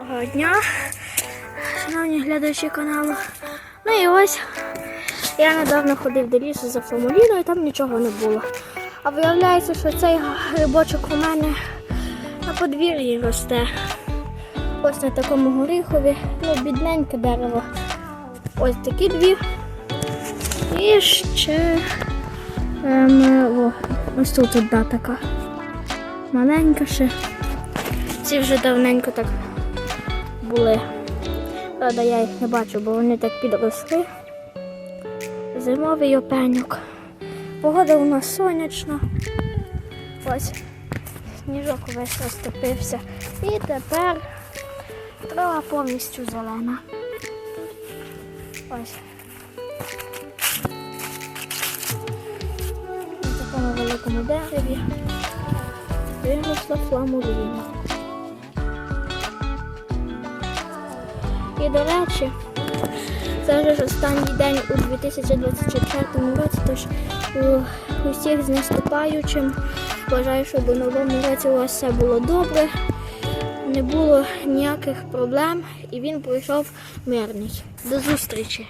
Доброго дня, шановні глядачі каналу. Ну і ось я недавно ходив до лісу за фламуліною, там нічого не було. А виявляється, що цей грибочок у мене на подвір'ї росте. Ось на такому горіхові, ну, бідненьке дерево. Ось такі дві. І ще ем, о, ось тут одна така. Маленька ще. Ці вже давненько так були. Правда, я їх не бачу, бо вони так підросли. Зимовий опеньок. Погода у нас сонячна. Ось сніжок весь розтопився. І тепер трава повністю зелена. Ось. На такому великому дереві виросла фламуліна. І до речі, це ж останній день у 2024 році, тож усіх з наступаючим. Бажаю, щоб у новому році у вас все було добре, не було ніяких проблем і він пройшов мирний. До зустрічі!